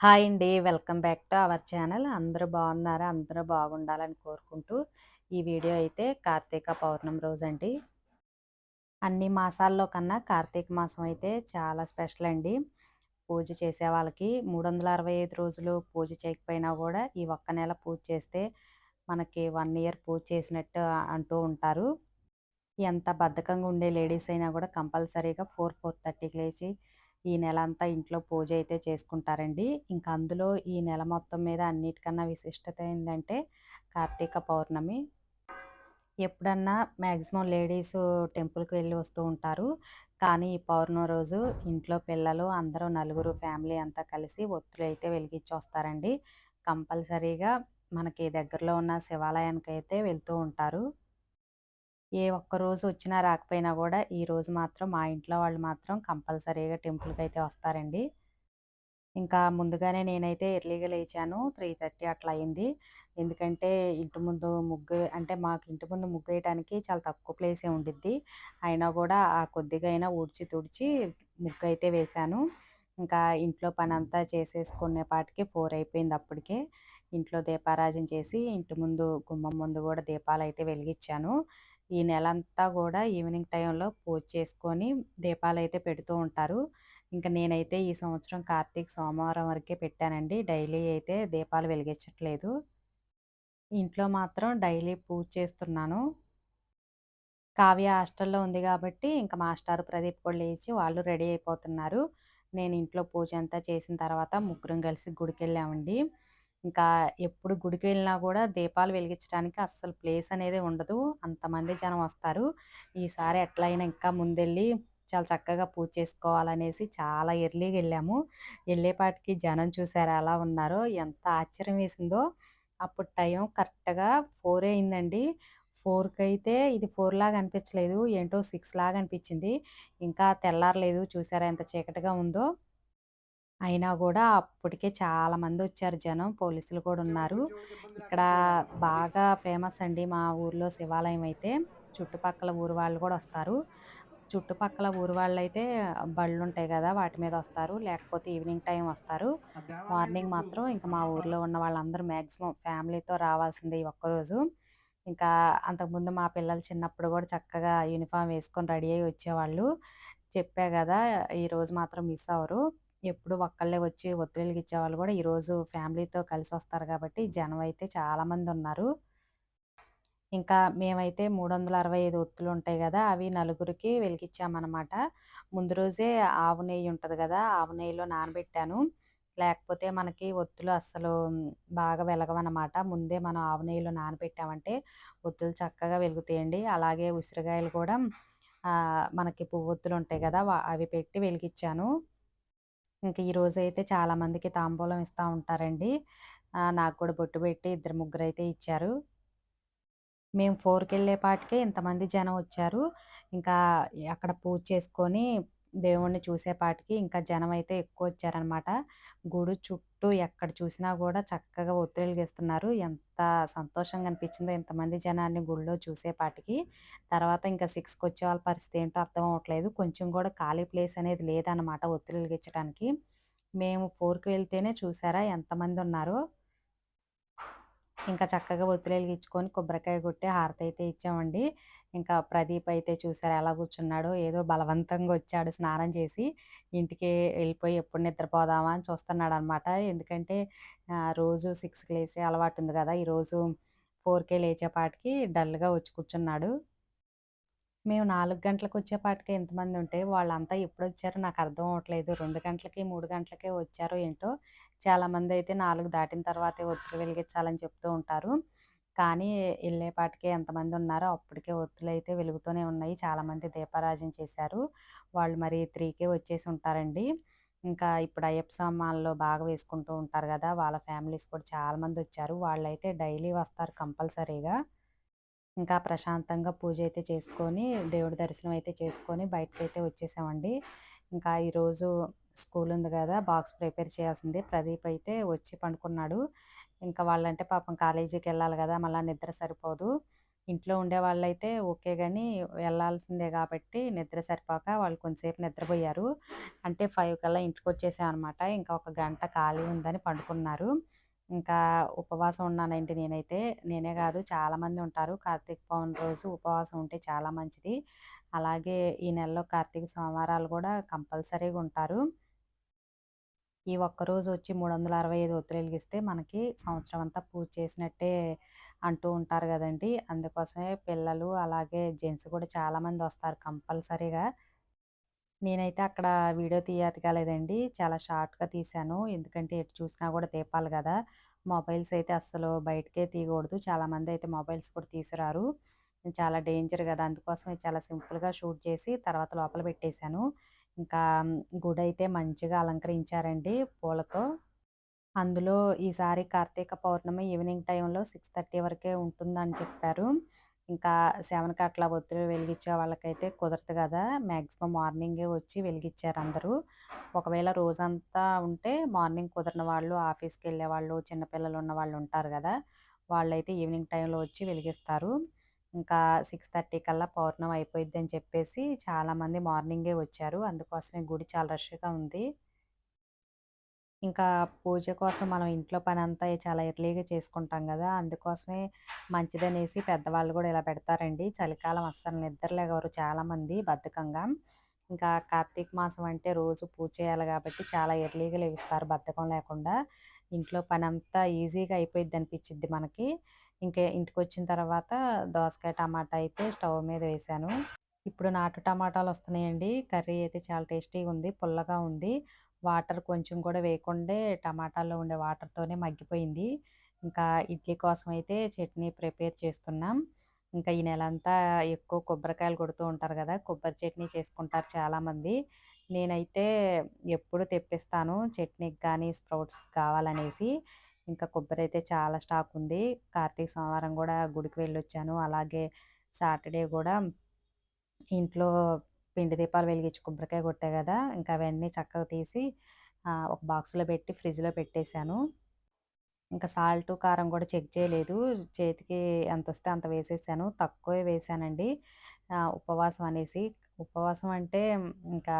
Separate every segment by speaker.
Speaker 1: Hi అండి. Welcome back to our channel. అందరూ బాగున్నారా? అందరూ బాగుండాలని కోరుకుంటూ, ఈ వీడియో అయితే కార్తీక పౌర్ణమి రోజండి. అన్ని మాసాల్లో కన్నా కార్తీక మాసం అయితే చాలా స్పెషల్ అండి. పూజ చేసే వాళ్ళకి 365 రోజులు పూజ చేయకపోయినా కూడా ఈ ఒక్క నెల పూజ చేస్తే మనకి వన్ ఇయర్ పూజ చేసినట్టు అంటూ ఉంటారు. ఎంత బద్ధకంగా ఉండే లేడీస్ అయినా కూడా కంపల్సరీగా 4, 4:30కి లేచి ఈ నెల అంతా ఇంట్లో పూజ అయితే చేసుకుంటారండి. ఇంకా అందులో ఈ నెల మొత్తం మీద అన్నిటికన్నా విశిష్టత ఏంటంటే కార్తీక పౌర్ణమి. ఎప్పుడన్నా మ్యాక్సిమం లేడీస్ టెంపుల్‌కి వెళ్ళి వస్తూ ఉంటారు. కానీ ఈ పౌర్ణమి రోజు ఇంట్లో పిల్లలు అందరూ నలుగురు ఫ్యామిలీ అంతా కలిసి ఒత్తులైతే వెలిగించొస్తారండి. కంపల్సరీగా మనకి దగ్గరలో ఉన్న శివాలయానికి అయితే వెళ్తూ ఉంటారు. ఏ ఒక్క రోజు వచ్చినా రాకపోయినా కూడా ఈరోజు మాత్రం మా ఇంట్లో వాళ్ళు మాత్రం కంపల్సరీగా టెంపుల్కి అయితే వస్తారండి. ఇంకా ముందుగానే నేనైతే ఎర్లీగా లేచాను. 3:30 అట్లా అయింది. ఎందుకంటే ఇంటి ముందు ముగ్గు అంటే మాకు ఇంటి ముందు ముగ్గేయటానికి చాలా తక్కువ ప్లేసే ఉండిద్ది. అయినా కూడా ఆ కొద్దిగా అయినా ఊడ్చి తుడిచి ముగ్గు అయితే వేశాను. ఇంకా ఇంట్లో పని అంతా చేసేసుకునే చేసేసుకునేపాటికి ఫోర్ అయిపోయింది అప్పటికే. ఇంట్లో దీపారాజన చేసి ఇంటి ముందు గుమ్మం ముందు కూడా దీపాలు అయితే వెలిగించాను ఈ నెల అంతా కూడా ఈవినింగ్ టైంలో పూజ చేసుకొని దీపాలు అయితే పెడుతూ ఉంటారు. ఇంక నేనైతే ఈ సంవత్సరం కార్తీక సోమవారం వరకే పెట్టానండి. డైలీ అయితే దీపాలు వెలిగించట్లేదు. ఇంట్లో మాత్రం డైలీ పూజ చేస్తున్నాను. కావ్య హాస్టల్‌లో ఉంది కాబట్టి ఇంకా మాస్టారు, ప్రదీప్ కూడా లేచి వాళ్ళు రెడీ అయిపోతున్నారు. నేను ఇంట్లో పూజ అంతా చేసిన తర్వాత ముగ్గురం కలిసి గుడికెళ్ళామండి. ఇంకా ఎప్పుడు గుడికి వెళ్ళినా కూడా దీపాలు వెలిగించడానికి అస్సలు ప్లేస్ అనేది ఉండదు. అంతమంది జనం వస్తారు. ఈసారి ఎట్లయినా ఇంకా ముందెళ్ళి చాలా చక్కగా పూజ చేసుకోవాలనేసి చాలా ఎర్లీగా వెళ్ళాము వెళ్ళేపాటికి జనం చూసారా ఎలా ఉన్నారో, ఎంత ఆశ్చర్యం వేసిందో. అప్పుడు టైం కరెక్ట్‌గా ఫోర్ అయిందండి. 4కైతే ఇది ఫోర్ లాగా అనిపించలేదు. ఏంటో సిక్స్ లాగా అనిపించింది. ఇంకా తెల్లారలేదు చూసారా ఎంత చీకటిగా ఉందో. అయినా కూడా అప్పటికే చాలామందొచ్చారు జనం. పోలీసులు కూడా ఉన్నారు. ఇక్కడ బాగా ఫేమస్ అండి మా ఊర్లో శివాలయం అయితే. చుట్టుపక్కల ఊరు వాళ్ళు కూడా వస్తారు. చుట్టుపక్కల ఊరు వాళ్ళు అయితే బళ్ళు ఉంటాయి కదా వాటి మీద వస్తారు. లేకపోతే ఈవినింగ్ టైం వస్తారు. మార్నింగ్ మాత్రం ఇంకా మా ఊర్లో ఉన్న వాళ్ళందరూ మ్యాక్సిమం ఫ్యామిలీతో రావాల్సిందే ఈ ఒక్కరోజు. ఇంకా అంతకుముందు మా పిల్లలు చిన్నప్పుడు కూడా చక్కగా యూనిఫామ్ వేసుకొని రెడీ అయ్యి వచ్చేవాళ్ళు. చెప్పా కదా ఈరోజు మాత్రం మిస్ అవరు ఎప్పుడు ఒక్కళ్ళే వచ్చి ఒత్తులు ఇచ్చేవాళ్ళు కూడా ఈరోజు ఫ్యామిలీతో కలిసి వస్తారు కాబట్టి జనం అయితే చాలామంది ఉన్నారు ఇంకా మేమైతే 365 ఒత్తులు ఉంటాయి కదా అవి నలుగురికి వెలిగిచ్చామనమాట. ముందు రోజే ఆవు నెయ్యి ఉంటుంది కదా ఆవు నెయ్యిలో నానబెట్టాను. లేకపోతే మనకి ఒత్తులు అస్సలు బాగా వెలగవనమాట. ముందే మనం ఆవు నెయ్యిలో నానబెట్టామంటే ఒత్తులు చక్కగా వెలుగుతాయండి. అలాగే ఉసిరికాయలు కూడా మనకి పువ్వొత్తులు ఉంటాయి కదా అవి పెట్టి వెలిగిచ్చాను. ఇంక అయితే చాలామందికి తాంబూలం ఇస్తూ ఉంటారండి. నాకు కూడా బొట్టు పెట్టి ఇద్దరు ముగ్గురైతే ఇచ్చారు. మేము ఫోర్కి వెళ్ళేపాటికే ఇంతమంది జనం వచ్చారు. ఇంకా అక్కడ పూజ చేసుకొని దేవుణ్ణి చూసేపాటికి ఇంకా జనమైతే ఎక్కువొచ్చారనమాట. గుడి చుట్టూ ఎక్కడ చూసినా కూడా చక్కగా ఒత్తులు గీస్తున్నారు ఎంత సంతోషంగా అనిపించిందో ఇంతమంది జనాన్ని గుడిలో చూసేపాటికి. తర్వాత ఇంకా సిక్స్కి వచ్చే వాళ్ళ పరిస్థితి ఏంటో అర్థం అవ్వట్లేదు. కొంచెం కూడా ఖాళీ ప్లేస్ అనేది లేదనమాట ఒత్తులు వెలిగించడానికి. మేము ఫోర్కి వెళ్తేనే చూసారా ఎంతమందున్నారో. ఇంకా చక్కగా ఒత్తులు వెలిగించుకొని కొబ్బరికాయ కొట్టి హారతయితే ఇచ్చామండి. ఇంకా ప్రదీప్ అయితే చూసారు ఎలా కూర్చున్నాడో, ఏదో బలవంతంగా వచ్చాడు స్నానం చేసి. ఇంటికి వెళ్ళిపోయి ఎప్పుడు నిద్రపోదామా అని చూస్తున్నాడు అనమాట ఎందుకంటే రోజు సిక్స్కి లేచే అలవాటుంది కదా ఈరోజు ఫోర్కే లేచేపాటికి డల్‌గా వచ్చి కూర్చున్నాడు. మేము నాలుగు గంటలకు వచ్చేపాటికి ఎంతమంది ఉంటే వాళ్ళంతా ఎప్పుడొచ్చారో నాకు అర్థం అవ్వట్లేదు. రెండు గంటలకి, మూడు గంటలకే వచ్చారో ఏంటో! చాలామంది అయితే నాలుగు దాటిన తర్వాతే ఒత్తులు వెలిగించాలని చెప్తూ ఉంటారు. కానీ వెళ్ళేపాటికి ఎంతమంది ఉన్నారో అప్పటికే ఒత్తులు అయితే వెలుగుతూనే ఉన్నాయి. చాలామంది దీపారాజన చేశారు. వాళ్ళు మరి త్రీకే వచ్చేసి ఉంటారండి. ఇంకా ఇప్పుడు అయ్యప్ప స్వామి బాగా వేసుకుంటూ ఉంటారు కదా వాళ్ళ ఫ్యామిలీస్ కూడా చాలామంది వచ్చారు వాళ్ళైతే డైలీ వస్తారు కంపల్సరీగా. ఇంకా ప్రశాంతంగా పూజ అయితే చేసుకొని, దేవుడి దర్శనం అయితే చేసుకొని బయటకు అయితే వచ్చేసామండి. ఇంకా ఈరోజు స్కూల్ ఉంది కదా బాక్స్ ప్రిపేర్ చేయాల్సింది. ప్రదీప్ అయితే వచ్చి పండుకున్నాడు. ఇంకా వాళ్ళంటే పాపం కాలేజీకి వెళ్ళాలి కదా మళ్ళీ నిద్ర సరిపోదు. ఇంట్లో ఉండే వాళ్ళైతే ఓకే కానీ వెళ్ళాల్సిందే కాబట్టి నిద్ర సరిపోక వాళ్ళు కొంచెంసేపు నిద్రపోయారు అంటే ఫైవ్ కల్లా ఇంటికి వచ్చేసామనమాట ఇంకా ఒక గంట ఖాళీ ఉందని పండుకున్నారు. ఇంకా ఉపవాసం ఉన్నానండి నేనైతే. నేనే కాదు చాలామంది ఉంటారు. కార్తీక పౌర్ణమి రోజు ఉపవాసం ఉంటే చాలా మంచిది. అలాగే ఈ నెలలో కార్తీక సోమవారాలు కూడా కంపల్సరీగా ఉంటారు. ఈ ఒక్కరోజు వచ్చి మూడు వందల అరవై 365 ఒత్తులెలిగిస్తే మనకి సంవత్సరం అంతా పూజ చేసినట్టే అంటూ ఉంటారు కదండి అందుకోసమే పిల్లలు అలాగే జెంట్స్ కూడా చాలామంది వస్తారు కంపల్సరీగా. నేనైతే అక్కడ వీడియో తీయగలేదండి. చాలా షార్ట్‌గా తీశాను. ఎందుకంటే ఎటు చూసినా కూడా తీపాలి కదా మొబైల్స్ అయితే అస్సలు బయటకే తీయకూడదు చాలామంది అయితే మొబైల్స్ కూడా తీసుకురారు. చాలా డేంజర్ కదా అందుకోసమే చాలా సింపుల్‌గా షూట్ చేసి తర్వాత లోపల పెట్టేశాను. ఇంకా గుడి అయితే మంచిగా అలంకరించారండి పూలతో. అందులో ఈసారి కార్తీక పౌర్ణమి ఈవినింగ్ టైంలో 6:30 వరకే ఉంటుందని చెప్పారు. ఇంకా సెవెన్కి అట్లా ఒత్తిడి వెలిగించే వాళ్ళకైతే కుదరదు కదా మ్యాక్సిమం మార్నింగే వచ్చి వెలిగించారు అందరూ. ఒకవేళ రోజంతా ఉంటే మార్నింగ్ కుదరని వాళ్ళు, ఆఫీస్కి వెళ్ళే వాళ్ళు చిన్నపిల్లలు ఉన్న వాళ్ళు ఉంటారు కదా వాళ్ళైతే ఈవినింగ్ టైంలో వచ్చి వెలిగిస్తారు. ఇంకా 6:30 కల్లా పౌర్ణం అయిపోయిద్ది అని చెప్పేసి చాలామంది మార్నింగే వచ్చారు. అందుకోసమే గుడి చాలా రష్‌గా ఉంది. ఇంకా పూజ కోసం మనం ఇంట్లో పని అంతా చాలా ఎర్లీగా చేసుకుంటాం కదా అందుకోసమే మంచిదనేసి పెద్దవాళ్ళు కూడా ఇలా పెడతారండి. చలికాలం అస్సలు నిద్రలేగవరు చాలామంది బద్ధకంగా. ఇంకా కార్తీక మాసం అంటే రోజు పూజ చేయాలి కాబట్టి చాలా ఎర్లీగా లేవిస్తారు బద్ధకం లేకుండా. ఇంట్లో పని అంతా ఈజీగా అయిపోయిద్దనిపిచ్చిద్ది మనకి. ఇంకా ఇంటికి వచ్చిన తర్వాత దోసకాయ, టమాటా అయితే స్టవ్ మీద వేశాను. ఇప్పుడు నాటు టమాటాలు వస్తున్నాయండి కర్రీ అయితే చాలా టేస్టీగా ఉంది. పుల్లగా ఉంది. వాటర్ కొంచెం కూడా వేయకుండే టమాటాలో ఉండే వాటర్‌తోనే మగ్గిపోయింది. ఇంకా ఇడ్లీ కోసం అయితే చట్నీ ప్రిపేర్ చేస్తున్నాం. ఇంకా ఈ నెలంతా ఎక్కువ కొబ్బరికాయలు కొడుతూ ఉంటారు కదా కొబ్బరి చట్నీ చేసుకుంటారు చాలామంది. నేనైతే ఎప్పుడు తెప్పిస్తాను చట్నీకి కానీ స్ప్రౌట్స్‌కి కావాలనేసి. ఇంకా కొబ్బరి అయితే చాలా స్టాక్ ఉంది. కార్తీక సోమవారం కూడా గుడికి వెళ్ళొచ్చాను. అలాగే సాటర్డే కూడా ఇంట్లో పిండి దీపాలు వెలిగించి కొబ్బరికాయ కొట్టే కదా ఇంకా అవన్నీ చక్కగా తీసి ఒక బాక్స్‌లో పెట్టి ఫ్రిడ్జ్‌లో పెట్టేశాను. ఇంకా సాల్టు, కారం కూడా చెక్ చేయలేదు. చేతికి ఎంత వస్తే అంత వేసేసాను. తక్కువే వేసానండి ఉపవాసం అనేసి. ఉపవాసం అంటే ఇంకా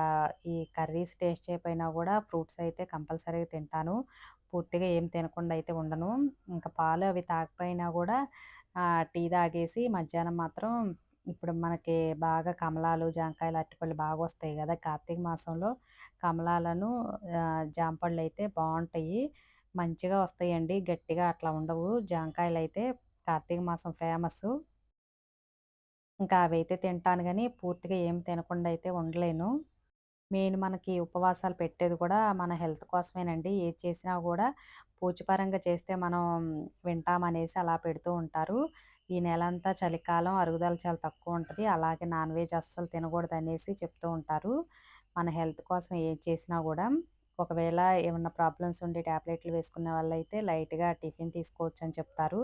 Speaker 1: ఈ కర్రీస్ టేస్ట్ చేయకపోయినా కూడా ఫ్రూట్స్ అయితే కంపల్సరీగా తింటాను. పూర్తిగా ఏం తినకుండా అయితే ఉండను. ఇంకా పాలు అవి తాకపోయినా కూడా టీ తాగేసి మధ్యాహ్నం మాత్రం ఇప్పుడు మనకి బాగా కమలాలు, జాంకాయలు, అరటిపళ్ళు బాగా వస్తాయి కదా కార్తీక మాసంలో కమలాలను జాంపళ్ళు అయితే బాగుంటాయి మంచిగా వస్తాయండి. గట్టిగా అట్లా ఉండవు. జాంకాయలైతే కార్తీక మాసం ఫేమస్ ఇంకా అవైతే తింటాను కానీ పూర్తిగా ఏం తినకుండా అయితే ఉండలేను. మెయిన్ మనకి ఉపవాసాలు పెట్టేది కూడా మన హెల్త్ కోసమేనండి. ఏది చేసినా కూడా పూజపరంగా చేస్తే మనం వింటామనేసి అలా పెడుతూ ఉంటారు. ఈ నెలంతా చలికాలం అరుగుదల చాలా తక్కువ ఉంటుంది అలాగే నాన్ వెజ్ అస్సలు తినగూడదనేసి చెప్తూ ఉంటారు. మన హెల్త్ కోసం ఏం చేసినా కూడా ఒకవేళ ఏమన్నా ప్రాబ్లమ్స్ ఉండి టాబ్లెట్లు వేసుకునే వాళ్ళైతే లైట్‌గా టిఫిన్ తీసుకోవచ్చని చెప్తారు.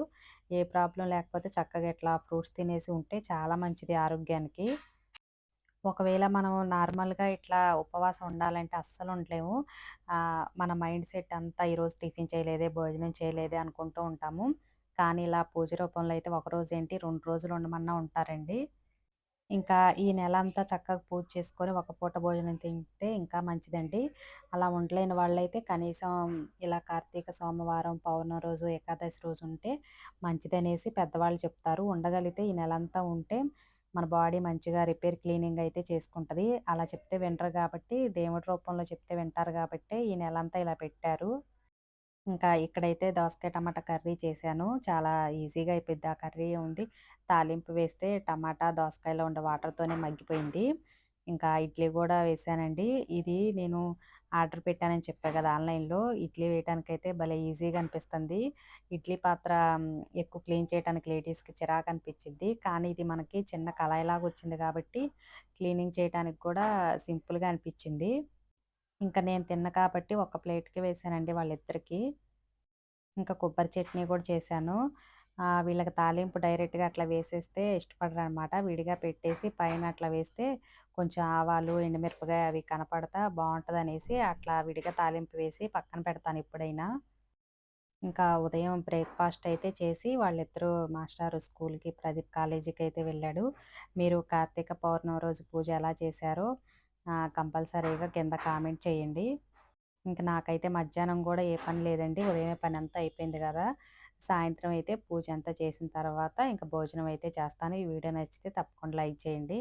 Speaker 1: ఏ ప్రాబ్లం లేకపోతే చక్కగా ఇట్లా ఫ్రూట్స్ తినేసి ఉంటే చాలా మంచిది ఆరోగ్యానికి. ఒకవేళ మనం నార్మల్‌గా ఇట్లా ఉపవాసం ఉండాలంటే అస్సలు ఉండలేము. మన మైండ్ సెట్ అంతా ఈరోజు టిఫిన్ చేయలేదే, భోజనం చేయలేదే అనుకుంటూ ఉంటాము. కానీ ఇలా పూజ రూపంలో అయితే ఒకరోజేంటి 2 రోజులు ఉండమన్నా ఉంటారండి. ఇంకా ఈ నెల అంతా చక్కగా పూజ చేసుకొని ఒక పూట భోజనం తింటే ఇంకా మంచిదండి. అలా ఉండలేని వాళ్ళైతే కనీసం ఇలా కార్తీక సోమవారం, పౌర్ణమి రోజు, ఏకాదశి రోజు ఉంటే మంచిదనేసి పెద్దవాళ్ళు చెప్తారు. ఉండగలిగితే ఈ నెల అంతా ఉంటే మన బాడీ మంచిగా రిపేర్, క్లీనింగ్ అయితే చేసుకుంటుంది అలా చెప్తే వింటారు కాబట్టి దేవుడి రూపంలో చెప్తే వింటారు కాబట్టి ఈ నెలంతా ఇలా పెట్టారు. ఇంకా ఇక్కడైతే దోసకాయ టమాటా కర్రీ చేశాను. చాలా ఈజీగా అయిపోద్ది. ఆ కర్రీ ఉంది. తాలింపు వేస్తే టమాటా, దోసకాయలో ఉండే వాటర్‌తోనే మగ్గిపోయింది. ఇంకా ఇడ్లీ కూడా వేసానండి ఇది నేను ఆర్డర్ పెట్టానని చెప్పా కదా ఆన్‌లైన్‌లో. ఇడ్లీ వేయటానికైతే భలే ఈజీగా అనిపిస్తుంది. ఇడ్లీ పాత్ర ఎక్కువ క్లీన్ చేయటానికి లేడీస్‌కి చిరాకు అనిపించింది కానీ ఇది మనకి చిన్న కళాయిలాగా వచ్చింది కాబట్టి క్లీనింగ్ చేయటానికి కూడా సింపుల్‌గా అనిపించింది ఇంకా నేను తిన్న కాబట్టి ఒక ప్లేట్‌కి వేసానండి వాళ్ళిద్దరికి ఇంకా కొబ్బరి చట్నీ కూడా చేశాను. వీళ్ళకి తాలింపు డైరెక్ట్‌గా అట్లా వేసేస్తే ఇష్టపడరనమాట. విడిగా పెట్టేసి పైన అట్లా వేస్తే కొంచెం ఆవాలు, ఎండుమిరపకాయ అవి కనపడతా బావుంటదనేసి అట్లా విడిగా తాలింపు వేసి పక్కన పెడతాను ఎప్పుడైనా. ఇంకా ఉదయం బ్రేక్‌ఫాస్ట్ అయితే చేసి వాళ్ళిద్దరూ మాస్టారు స్కూల్‌కి, ప్రదీప్ కాలేజీకి అయితే వెళ్ళాడు. మీరు కార్తీక పౌర్ణమి రోజు పూజ ఎలా చేశారో కంపల్సరీగా కింద కామెంట్ చేయండి. ఇంక నాకైతే మధ్యాహ్నం కూడా ఏ పని లేదండి. ఉదయమే అంతా అయిపోయింది కదా సాయంత్రం అయితే పూజ అంతా చేసిన తర్వాత ఇంక భోజనం అయితే చేస్తాను. ఈ వీడియో నచ్చితే తప్పకుండా లైక్ చేయండి.